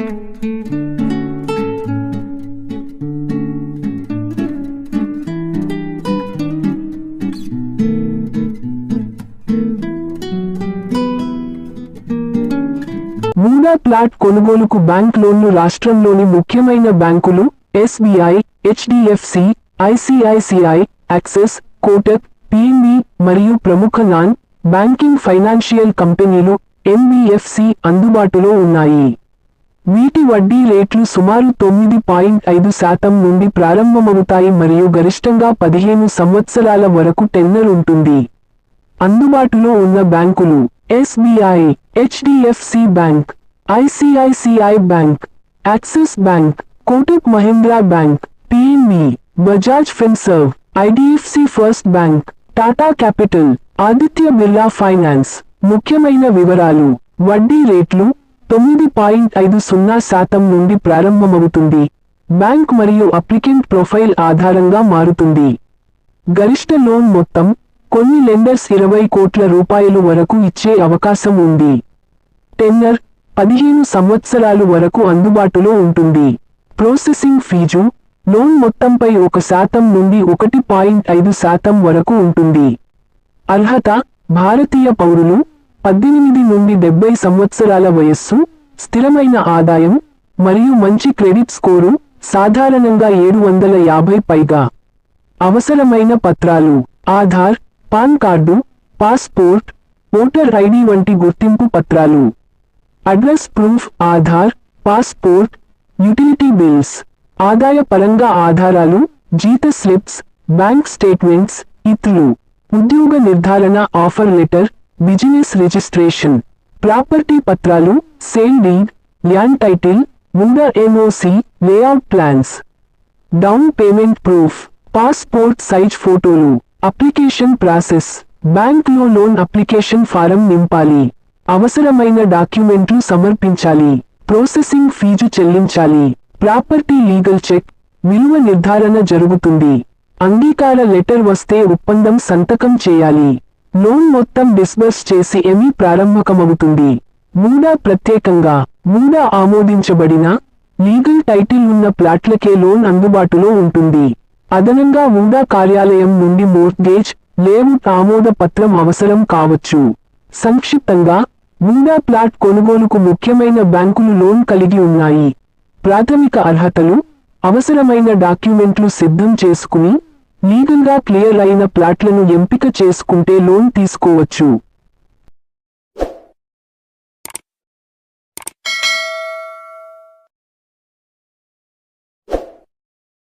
మూడా ప్లాట్ కొనుగోలుకు బ్యాంక్ లోన్లు రాష్ట్రంలోని ముఖ్యమైన బ్యాంకులు SBI HDFC ICICI Axis Kotak PNB మరియు ప్రముఖ నాన్ బ్యాంకింగ్ ఫైనాన్షియల్ కంపెనీలు ఎన్బిఎఫ్సి అందుబాటులో ఉన్నాయి. వీటి వడ్డీ రేట్లు సుమారు తొమ్మిది పాయింట్ ఐదు శాతం నుండి ప్రారంభమవుతాయి మరియు గరిష్టంగా పదిహేను సంవత్సరాల వరకు టెన్నర్ ఉంటుంది. అందుబాటులో ఉన్న బ్యాంకులు SBI HDFC bank ICICI bank Axis bank Kotak Mahindra bank PNB Bajaj Finserv IDFC first bank Tata capital Aditya Birla finance. ముఖ్యమైన వివరాలు వడ్డీ రేట్లు తొమ్మిది పాయింట్ ఐదు సున్నా శాతం నుండి ప్రారంభమవుతుంది. బ్యాంక్ మరియు అప్లికెంట్ ప్రొఫైల్ ఆధారంగా మారుతుంది. గరిష్ట లోన్ మొత్తం కొన్ని లెండర్స్ ఇరవై కోట్ల రూపాయలు వరకు ఇచ్చే అవకాశం ఉంది. టెన్నర్ పదిహేను సంవత్సరాలు వరకు అందుబాటులో ఉంటుంది. ప్రాసెసింగ్ ఫీజు లోన్ మొత్తంపై ఒక శాతం నుండి ఒకటి పాయింట్ ఐదు శాతం వరకు ఉంటుంది. అర్హత భారతీయ పౌరులు పద్దెనిమిది నుండి డెబ్బై సంవత్సరాల వయస్సు స్థిరమైన ఆదాయం మరియు మంచి క్రెడిట్ స్కోరు సాధారణంగా ఏడు వందల యాభై పైగా. అవసరమైన పత్రాలు Aadhaar PAN card passport voter ID వంటి గుర్తింపు పత్రాలు. Address proof Aadhaar passport utility bills ఆదాయ పరంగా ఆధారాలు జీత స్లిప్స్ బ్యాంక్ స్టేట్మెంట్స్ ఇత్రులు ఉద్యోగ నిర్ధారణ offer letter business registration. Property పత్రాలు సేల్ డీడ్ ల్యాండ్ టైటిల్ ముందా NOC layout plans. Down payment proof passport size ఫోటోలు అప్లికేషన్ ప్రాసెస్ బ్యాంక్లో లోన్ అప్లికేషన్ ఫారం నింపాలి. అవసరమైన డాక్యుమెంట్లు సమర్పించాలి. ప్రాసెసింగ్ ఫీజు చెల్లించాలి. ప్రాపర్టీ లీగల్ చెక్ విలువ నిర్ధారణ జరుగుతుంది. అంగీకార లెటర్ వస్తే ఒప్పందం సంతకం చేయాలి. లోన్ మొత్తం డిస్బర్స్ చేసి ఎమి ప్రారంభకమవుతుంది? మూడా ప్రత్యేకంగా మూడా ఆమోదించబడిన లీగల్ టైటిల్ ఉన్న ప్లాట్లకే లోన్ అందుబాటులో ఉంటుంది. అదనంగా మూడా కార్యాలయం నుండి మోర్గేజ్ లేఅవుట్ ఆమోద పత్రం అవసరం కావచ్చు. సంక్షిప్తంగా మూడా ప్లాట్ కొనుగోలుకు ముఖ్యమైన బ్యాంకులు లోన్ కలిగి ఉన్నాయి. ప్రాథమిక అర్హతలు అవసరమైన డాక్యుమెంట్లు సిద్ధం చేసుకుని లీగల్గా క్లియర్ అయిన ప్లాట్లను ఎంపిక చేసుకుంటే లోన్ తీసుకోవచ్చు.